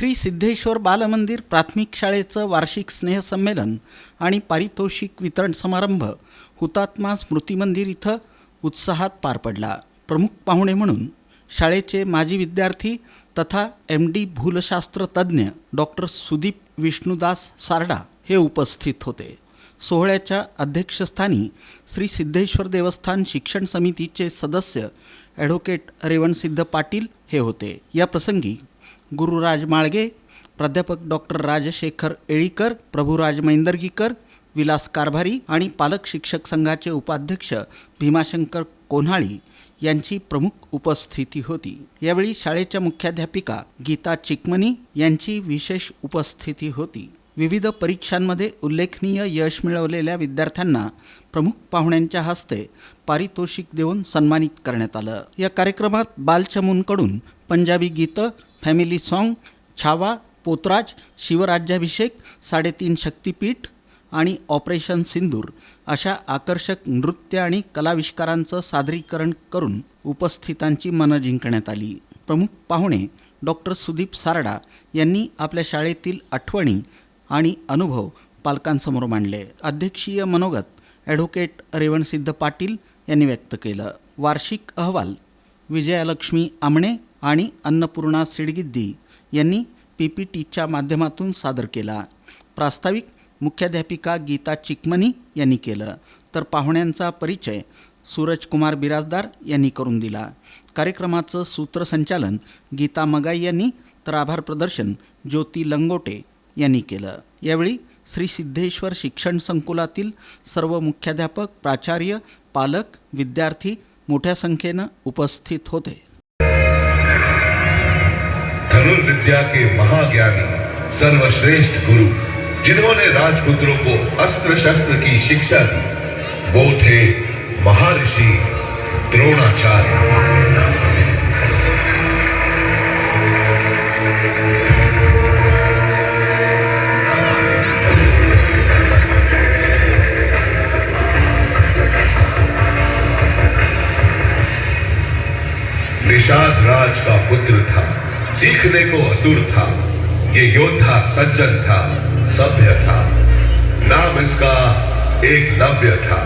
श्री सिद्धेश्वर बालमंदिर प्राथमिक शाळेचं वार्षिक स्नेहसंमेलन आणि पारितोषिक वितरण समारंभ हुतात्मा स्मृती मंदिर इथं उत्साहात पार पडला. प्रमुख पाहुणे म्हणून शाळेचे माजी विद्यार्थी तथा एम डी भूलशास्त्र तज्ज्ञ डॉक्टर सुदीप विष्णुदास सारडा हे उपस्थित होते. सोहळ्याच्या अध्यक्षस्थानी श्री सिद्धेश्वर देवस्थान शिक्षण समितीचे सदस्य ॲडव्होकेट रेवणसिद्ध पाटील हे होते. या प्रसंगी गुरुराज माळगे प्राध्यापक डॉक्टर राजशेखर एळीकर प्रभुराज मैंदर्गीकर विलास कारभारी आणि पालक शिक्षक संघाचे उपाध्यक्ष भीमाशंकर कोन्हाळी यांची प्रमुख उपस्थिती होती. यावेळी शाळेच्या मुख्याध्यापिका गीता चिकमनी यांची विशेष उपस्थिती होती. विविध परीक्षांमध्ये उल्लेखनीय यश मिळवलेल्या विद्यार्थ्यांना प्रमुख पाहुण्यांच्या हस्ते पारितोषिक देऊन सन्मानित करण्यात आलं. या कार्यक्रमात बालचमूंकडून पंजाबी गीतं फॅमिली सॉन्ग छावा पोतराज शिवराज्याभिषेक साडेतीन शक्तिपीठ आणि ऑपरेशन सिंदूर अशा आकर्षक नृत्य आणि कलाविष्कारांचं सादरीकरण करून उपस्थितांची मनं जिंकण्यात आली. प्रमुख पाहुणे डॉक्टर सुदीप सारडा यांनी आपल्या शाळेतील आठवणी आणि अनुभव पालकांसमोर मांडले. अध्यक्षीय मनोगत ॲडव्होकेट रेवणसिद्ध पाटील यांनी व्यक्त केलं. वार्षिक अहवाल विजयालक्ष्मी आमणे आणि अन्नपूर्णा सिडगिद्दी यांनी पी पी टीच्या माध्यमातून सादर केला. प्रास्ताविक मुख्याध्यापिका गीता चिकमनी यांनी केलं. तर पाहुण्यांचा परिचय सूरजकुमार बिराजदार यांनी करून दिला. कार्यक्रमाचं सूत्रसंचालन गीता मगाई यांनी तर आभार प्रदर्शन ज्योती लंगोटे यांनी केलं. यावेळी श्री सिद्धेश्वर शिक्षण संकुलातील सर्व मुख्याध्यापक प्राचार्य पालक विद्यार्थी मोठ्या संख्येनं उपस्थित होते. धनुर्विद्या के महाज्ञानी, सर्वश्रेष्ठ गुरु, जिन्होंने राजपुत्रों को अस्त्र शस्त्र की शिक्षा दी, वो थे महर्षि द्रोणाचार्य। निषाद राज का पुत्र था। सीखने को अतुर था ये योद्धा सज्जन था सभ्य था नाम इसका एक लव्य था